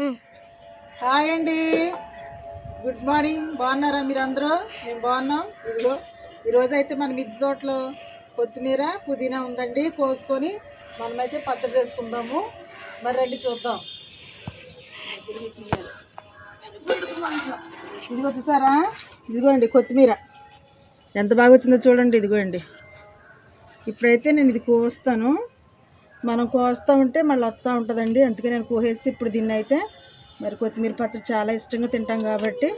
Hi అండి. Good morning బాగున్నారా మీరు అందరూ మేము బాగున్నాం. ఇదిగో ఈరోజు అయితే మన మిద్దె తోటలో కొత్తిమీర పుదీనా ఉందండి. కోసుకొని మనమైతే పచ్చడి చేసుకుందాము. మరి రండి చూద్దాం. ఇదిగో చూసారా? ఇదిగోండి కొత్తిమీర. ఎంత బాగా వచ్చిందో చూడండి ఇదిగోండి. ఇప్పుడైతే నేను ఇది కోస్తాను. మనం కోస్తూ ఉంటే మళ్ళీ వస్తూ ఉంటుందండి. అందుకే నేను కోసేసి ఇప్పుడు దీన్ని అయితే మరి కొత్తిమీర పచ్చడి చాలా ఇష్టంగా తింటాం కాబట్టి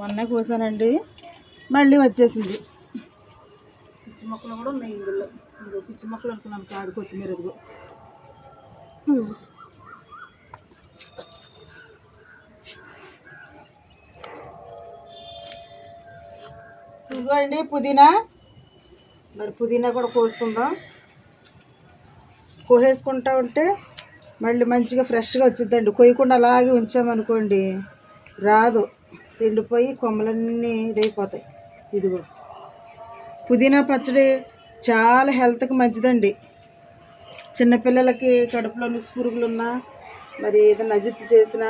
మొన్న కోసానండి. మళ్ళీ వచ్చేసింది. పిచ్చి మొక్కలు కూడా ఉన్నాయి ఇందులో. పిచ్చి మొక్కలు అనుకున్నాను కాదు కొత్తిమీర ఇదిగో. ఇదిగో అండి పుదీనా. మరి పుదీనా కూడా కోసుకుందాం. కోసేసుకుంటా ఉంటే మళ్ళీ మంచిగా ఫ్రెష్గా వచ్చిందండి కొయ్యకుండా అలాగే ఉంచామనుకోండి రాదు. తిండిపోయి కొమ్మలన్నీ ఇదైపోతాయి. ఇదిగో. పుదీనా పచ్చడి చాలా హెల్త్కి మంచిదండి. చిన్నపిల్లలకి కడుపులో పురుగులు ఉన్నా మరి ఏదైనా అజిత్ చేసినా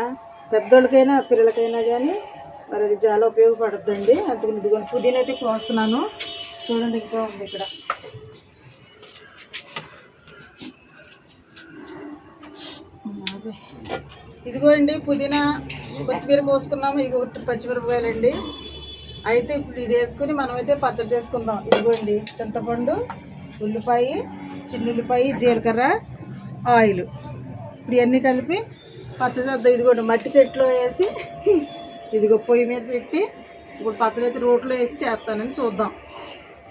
పెద్దోళ్ళకైనా పిల్లలకైనా కానీ మరి అది చాలా ఉపయోగపడుతుందండి. అందుకని ఇదిగోండి పుదీనా అయితే కోస్తున్నాను. చూడండి ఇంకా ఉంది ఇక్కడ. ఇదిగో అండి పుదీనా కొత్తిమీర కోసుకున్నాము. ఇవి ఒకటి పచ్చిమిరపకాయలండి. అయితే ఇప్పుడు ఇది వేసుకుని మనమైతే పచ్చడి చేసుకుందాం. ఇదిగోండి చింతపండు ఉల్లిపాయ చిన్నుల్లిపాయ జీలకర్ర ఆయిల్. ఇప్పుడు ఇవన్నీ కలిపి పచ్చడి చేద్దాం. ఇదిగోండి మట్టి సెట్లో వేసి ఇదిగో పొయ్యి మీద పెట్టి ఇప్పుడు పచ్చడి అయితే రోట్లో వేసి చేస్తానని చూద్దాం.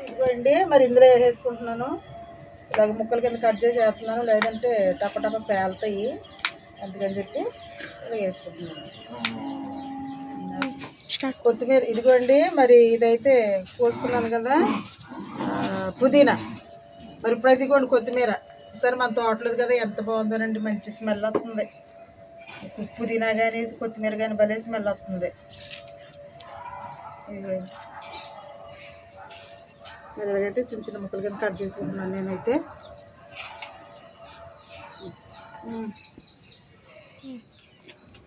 ఇదిగోండి మరి ఇందులో వేసేసుకుంటున్నాను. ఇలాగ ముక్కల కింద కట్ చేసి వేస్తున్నాను. లేదంటే టప టప పేలుతాయి. అందుకని చెప్పి ఇలా వేసుకుంటున్నాను. కొత్తిమీర ఇదిగోండి మరి ఇదైతే కోసుకున్నాను కదా పుదీనా. మరి ఇదిగోండి కొత్తిమీర. సరే మన తోటలేదు కదా ఎంత బాగుందోనండి మంచి స్మెల్ వస్తుంది. పుదీనా కానీ కొత్తిమీర కానీ భలే స్మెల్ వస్తుంది. ఇలాగైతే చిన్న చిన్న ముక్కలు కింద కట్ చేసుకుంటున్నాను నేనైతే.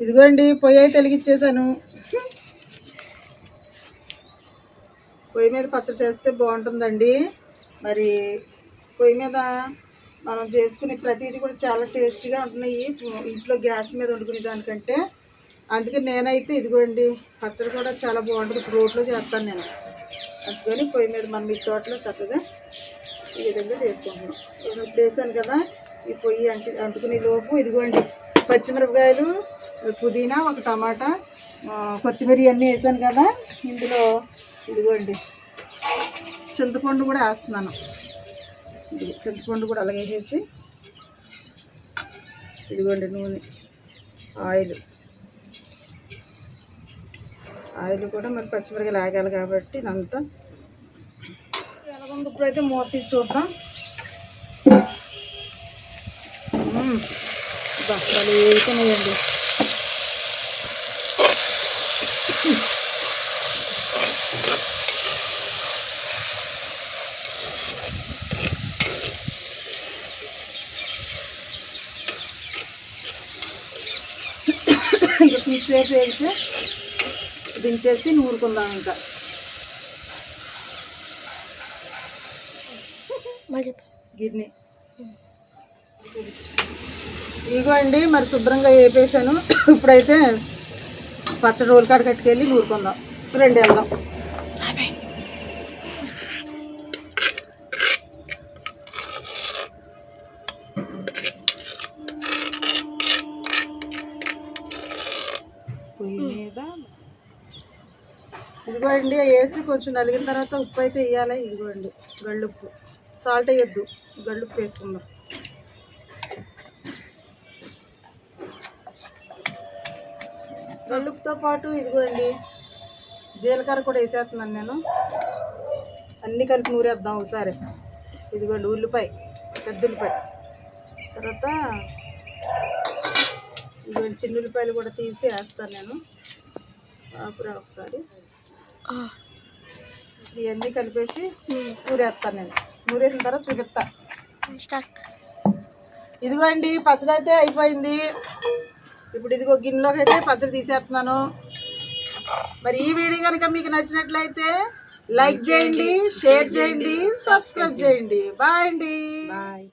ఇదిగోండి పొయ్యి అయితే వెలిగిచ్చేసాను. పొయ్యి మీద పచ్చడి చేస్తే బాగుంటుందండి. మరి పొయ్యి మీద మనం చేసుకునే ప్రతిదీ కూడా చాలా టేస్టీగా ఉంటున్నాయి. ఇంట్లో గ్యాస్ మీద వండుకునే దానికంటే. అందుకే నేనైతే ఇదిగోండి పచ్చడి కూడా చాలా బాగుంటుంది. ఇప్పుడు రోట్లో చేస్తాను నేను. అందుకని పొయ్యి మీద మన మీ తోటలో చక్కగా ఈ విధంగా చేసుకుంటున్నాం. ఇప్పుడు వేసాను కదా ఈ పొయ్యి అంటు అంటుకునే లోపు ఇదిగోండి పచ్చిమిరపకాయలు పుదీనా ఒక టమాటా కొత్తిమీర అన్నీ వేసాను కదా ఇందులో ఇదిగోండి చింతపండు కూడా వేస్తున్నాను. చింతపండు కూడా అలాగే వేసేసి ఇదిగోండి నూనె ఆయిల్. ఆయిల్ కూడా మరి పచ్చిమిరకాయలు ఆగాలి కాబట్టి ఇదంతా. ఎలాగుంది ఇప్పుడైతే మూత తీసి చూద్దాం. మ్మ్. వేగుతున్నాయండి ఇంకా తీసేసి వేగితే దించేసి నూరుకుందాం ఇంకా. గిన్నె ఇదిగో అండి మరి శుభ్రంగా వేపేసాను ఇప్పుడైతే పచ్చడి రోల్ కాడ కట్టుకెళ్ళి నూరుకుందాం. రెండు వెళ్దాం పొయ్యి మీద ఇదిగో అండి వేసి కొంచెం నలిగిన తర్వాత ఉప్పు అయితే వేయాలి. ఇదిగోండి గళ్ళుప్పు. సాల్ట్ వేయద్దు గళ్ళుప్పు వేసుకుందాం. గళ్ళుప్పుతో పాటు ఇదిగోండి జీలకర్ర కూడా వేసేస్తున్నాను నేను. అన్నీ కలిపి నూరేద్దాం ఒకసారి. ఇదిగోండి ఉల్లిపాయ పెద్ద ఉల్లిపాయ. తర్వాత ఇదిగోండి చిన్న ఉల్లిపాయలు కూడా తీసి వేస్తాను నేను. ఆపురా ఒకసారి. ఇవన్నీ కలిపేసి నూరేస్తాను నేను. నూరేసిన తర్వాత చూపిస్తా స్టార్ట్. ఇదిగో అండి పచ్చడి అయితే అయిపోయింది. ఇప్పుడు ఇదిగో గిన్నెలోకి అయితే పచ్చడి తీసేస్తున్నాను మరి ఈ వీడియో కనుక మీకు నచ్చినట్లయితే లైక్ చేయండి షేర్ చేయండి సబ్స్క్రైబ్ చేయండి. బాయ్ అండి. బాయ్.